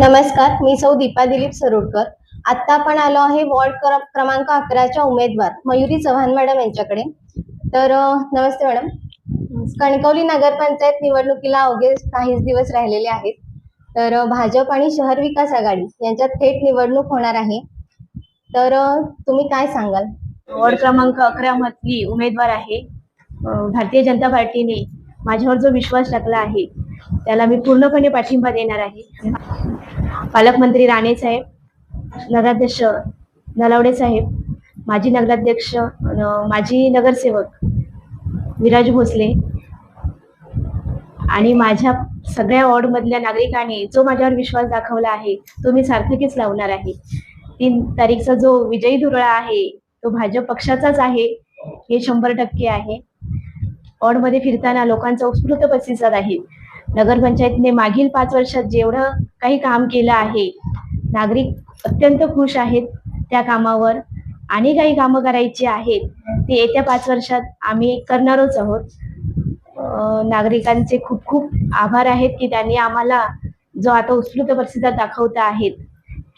नमस्कार मी सौ दीपा दिलीप सरोडकर. आत्ता आपण आलो आहे वॉर्ड क्रमांक अकराच्या उमेदवार मयुरी चव्हाण मॅडम यांच्याकडे. तर नमस्ते मॅडम. कणकवली नगरपंचायत निवडणुकीला अवघे काहीच दिवस राहिलेले आहेत. तर भाजप आणि शहर विकास आघाडी यांच्यात थेट निवडणूक होणार आहे. तर तुम्ही काय सांगाल? वॉर्ड क्रमांक अकरा मधली उमेदवार आहे. भारतीय जनता पार्टीने माझ्यावर जो विश्वास टाकला आहे त्याला मी पूर्णपणे पाठिंबा देणार आहे. पालकमंत्री राणे साहेब नगराध्यक्ष नलावडे साहेब माजी नगराध्यक्ष माजी नगरसेवक विराज भोसले आणि माझ्या सगळ्या वॉर्डमधल्या नागरिकांनी जो माझ्यावर विश्वास दाखवला आहे तो मी सार्थकीच लावणार आहे. तीन तारीखचा जो विजयी धुरळा आहे तो भाजप पक्षाचाच आहे हे शंभर टक्के आहे. वॉर्डमध्ये फिरताना लोकांचा उत्स्फूर्त प्रतिसाद आहे. नगरपंचायतीने मागील पाच वर्षात जेवढं काही काम केलं आहे नागरिक अत्यंत खुश आहेत त्या कामावर आणि काही कामं करायची आहेत ते येत्या पाच वर्षात आम्ही करणारच आहोत. नागरिकांचे खूप खूप आभार आहेत की त्यांनी आम्हाला जो आता उत्स्फूर्त प्रतिसाद दाखवता आहेत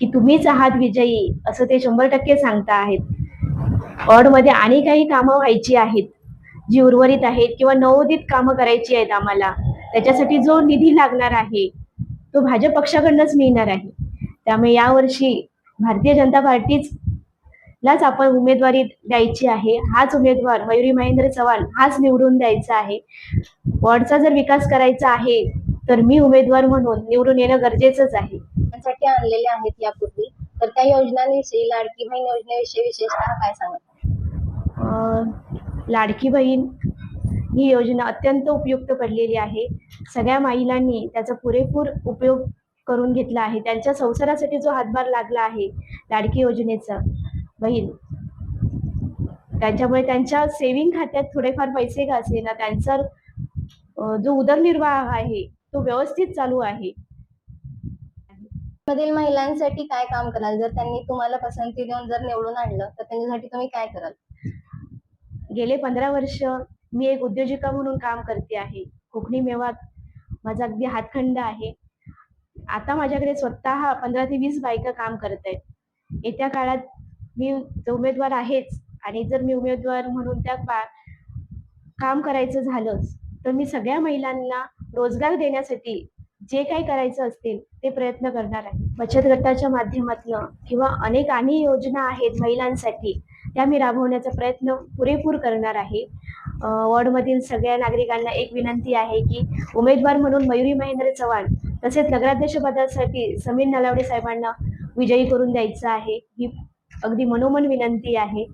की तुम्हीच आहात विजयी असं ते शंभर टक्के सांगता आहेत. वॉर्डमध्ये आणि काही कामं व्हायची आहेत जी उर्वरित आहेत किंवा नवोदित कामं करायची आहेत आम्हाला त्याच्यासाठी जो निधी लागणार आहे तो भाजप पक्षाकडनंच मिळणार आहे. त्यामुळे यावर्षी भारतीय जनता पार्टीच लाच आपण उमेदवारी द्यायची आहे. हाच उमेदवार मयुरी महेंद्र चव्हाण हाच निवडून द्यायचा आहे. वॉर्डचा जर विकास करायचा आहे तर मी उमेदवार म्हणून निवडून येणं गरजेचंच आहे. साठी आणलेले आहेत यापूर्वी. तर त्या योजनांविषयी लाडकी बहीण योजनेविषयी विशेषतः काय सांगाल? अं, लाडकी बहीण ही योजना अत्यंत उपयुक्त पडलेली आहे. सगळ्या महिलांनी त्याचा पुरेपूर उपयोग करून घेतला आहे. त्यांच्या संसारासाठी जो हातभार लागला आहे लाडकी योजनेचा बहीण. त्याच्यामुळे त्यांच्या सेविंग खात्यात थोडेफार पैसे का असेना त्यांचा जो उदरनिर्वाह आहे तो व्यवस्थित चालू आहे. मधील महिलांसाठी काय काम कराल? जर त्यांनी तुम्हाला पसंती देऊन जर निवडून आणलं तर त्यांच्यासाठी तुम्ही काय कराल? गेले पंधरा वर्ष मी एक उद्योजिका म्हणून काम करते आहे. कोकणी मेवात माझा अगदी हातखंड आहे. आता माझ्याकडे स्वतः पंधरा ते वीस बायका काम करत आहेत. येत्या काळात मी उमेदवार आहेच आणि जर मी उमेदवार म्हणून त्या काम करायचं झालंच तर मी सगळ्या महिलांना रोजगार देण्यासाठी जे काही करायचं असतील ते प्रयत्न करणार आहे. बचत गटाच्या माध्यमातून किंवा अनेक आणि योजना आहेत महिलांसाठी त्या मी राबवण्याचा प्रयत्न पुरेपूर करणार आहे. वॉर्डमधील सगळ्या नागरिकांना एक विनंती आहे की उमेदवार म्हणून मयुरी महेंद्र चव्हाण तसेच नगराध्यक्ष पदासाठी समीर नलावडे साहेबांना विजयी करून द्यायचं आहे. ही अगदी मनोमन विनंती आहे.